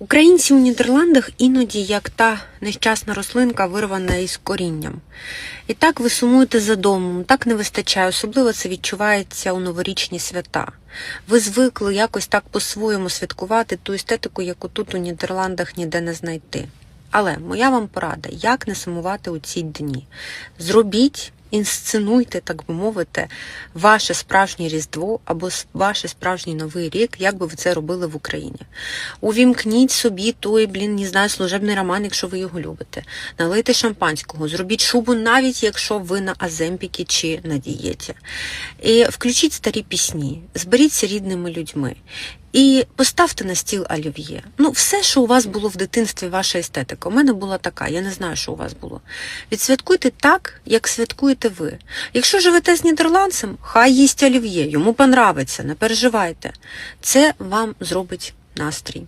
Українці у Нідерландах іноді як та нещасна рослинка, вирвана із корінням. І так ви сумуєте за домом, так не вистачає, особливо це відчувається у новорічні свята. Ви звикли якось так по-своєму святкувати ту естетику, яку тут у Нідерландах ніде не знайти. Але моя вам порада, як не сумувати у ці дні. Зробіть, інсценуйте, так би мовити, ваше справжнє Різдво або ваш справжній Новий рік, як би ви це робили в Україні. Увімкніть собі той, блін, не знаю, служебний роман, якщо ви його любите. Налийте шампанського, зробіть шубу, навіть якщо ви на аземпіки чи на дієті. І включіть старі пісні, зберіться рідними людьми. І поставте на стіл олів'є. Ну, все, що у вас було в дитинстві, ваша естетика. У мене була така, я не знаю, що у вас було. Відсвяткуйте так, як святкуєте ви. Якщо живете з нідерландцем, хай їсть олів'є, йому понравиться, не переживайте. Це вам зробить настрій.